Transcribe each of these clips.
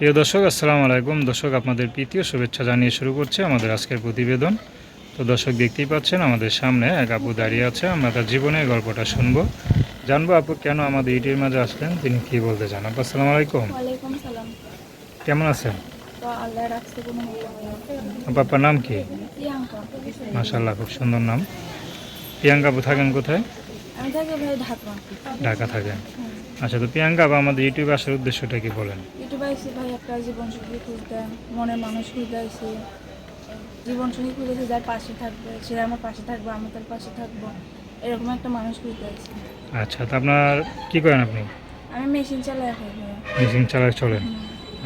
প্রিয় দর্শক আসসালামু আলাইকুম। দর্শক আপনাদের প্রীতীয় শুভেচ্ছা জানিয়ে শুরু করছে আমাদের আজকের প্রতিবেদন। তো দর্শক দেখতেই পাচ্ছেন আমাদের সামনে এক আপু দাঁড়িয়ে আছে। আমরা তার জীবনের গল্পটা শুনব। জানব আপু কেন আমাদের ইটির মাঝে আসলেন? তিনি কি বলতে চান? আপু আসসালামু আলাইকুম। কেমন আছেন? তো আল্লাহ রাখছে কোনো মতো আপু আপনার নাম কি? মাশাল্লাহ খুব সুন্দর নাম। প্রিয়াঙ্কা আপু থাকেন কোথায়? ঢাকা থাকেন। আচ্ছা তো প্রিয়াঙ্কা আপু আমাদের ইউটিউবে আসার উদ্দেশ্যটা কি বলেন? ইউটিউবে আইসি ভাই একটা জীবন সঙ্গী খুঁজতে মনে মানুষ খুঁজতে আইসি জীবন সঙ্গী খুঁজেছে যার পাশে থাকবে সে আমার পাশে থাকবে আমি তার পাশে থাকব। এরকম একটা মানুষ খুঁজতে আইসি আচ্ছা তো আপনার কি করেন আপনি? আমি মেশিন চালাই এখন মেশিন চালায় চলেন?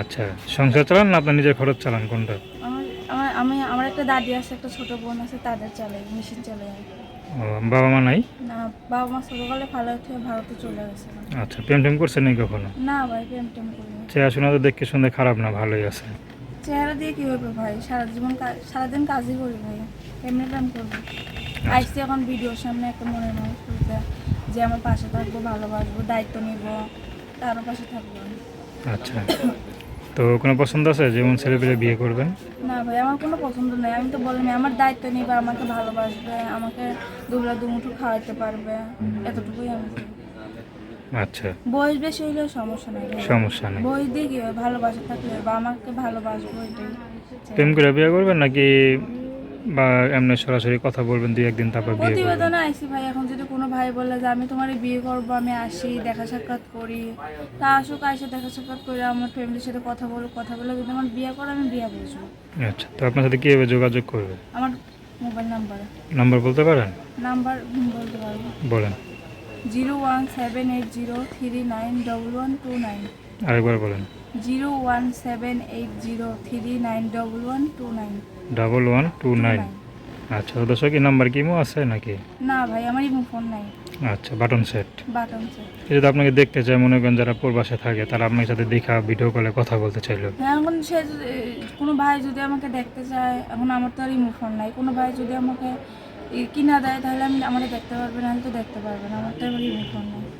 আচ্ছা সংসার চালান না আপনার নিজের খরচ চালান কোনটা? আমার আমার আমি আমার একটা দাদি আছে একটা ছোট বোন আছে তাদের চালাই মেশিন চালাই। ও, বাবা মা নাই? বাবা মা ছোটকালে ভালো থেকে ভারতে চলে গেছে। আচ্ছা প্রেম টেম করছেন নাকি কখনো? না ভাই প্রেম টেম করি না। চেহারা শোনা তো দেখতে শুনতে খারাপ না ভালোই আছে। চেহারা দিয়ে কি হবে ভাই? সারা জীবন সারাদিন কাজই করি ভাই এমনি টাইম করব। আইসি এখন ভিডিওর সামনে একটা মনের মানুষ খুঁজতে যে আমার পাশে থাকব ভালোবাসবো দায়িত্ব নিব তারও পাশে থাকব। আচ্ছা। তো কোনো পছন্দ আছে যেমন ছেলে পেলে বিয়ে করবেন? না ভাই আমার কোনো পছন্দ নেই। আমি তো বললাম আমার দায়িত্ব নিবে আমাকে ভালোবাসবে আমাকে দুবেলা দুমুঠো খাওয়াতে পারবে এতটুকুই আমি আচ্ছা। বয়স বেশি হলে সমস্যা নেই। সমস্যা নেই। বয়স দিয়ে? ভালোবাসা থাকলে বা আমাকে ভালোবাসবো এটাই প্রেম করে বিয়ে করবেন নাকি বা এমনি সরাসরি কথা বলবেন দুই একদিন তারপর বিয়ে প্রতিবেদনে আইসি ভাই এখন যদি কোনো ভাই বলে যে আমি তোমার বিয়ে করব আমি আসি দেখা সাক্ষাৎ করি তা আসুক আসে দেখা সাক্ষাৎ করে আমার ফ্যামিলির সাথে কথা বলো কথা বলে যদি আমার বিয়ে করে আমি বিয়ে বসবো আচ্ছা তো আপনার সাথে কীভাবে যোগাযোগ করবে আমার মোবাইল নাম্বার নাম্বার বলতে পারেন? নাম্বার বলতে পারব। বলেন। Zero one seven eight zero three nine double one two nine. আরেকবার বলেন। Zero one seven eight zero three nine double one two nine. Double one two nine. আচ্ছা দর্শক এই নাম্বার কিমো আছে নাকি? না ভাই আমার ইমো ফোন নাই। আচ্ছা বাটন সেট। বাটন আছে যদি আপনাকে দেখতে চায় মনে করেন যারা প্রবাসে থাকে তারা আপনার সাথে দেখা ভিডিও কলে কথা বলতে চাইলো। হ্যাঁ এখন সে যদি- কোনো ভাই যদি আমাকে দেখতে চায় এখন আমার তো আর ইমো ফোন নাই। কোনো ভাই যদি আমাকে কিনা দেয় তাহলে আমি আমাকে দেখতে পারবে না আমি তো দেখতে পারবে না আমার তো এবার ইমো ফোন নাই।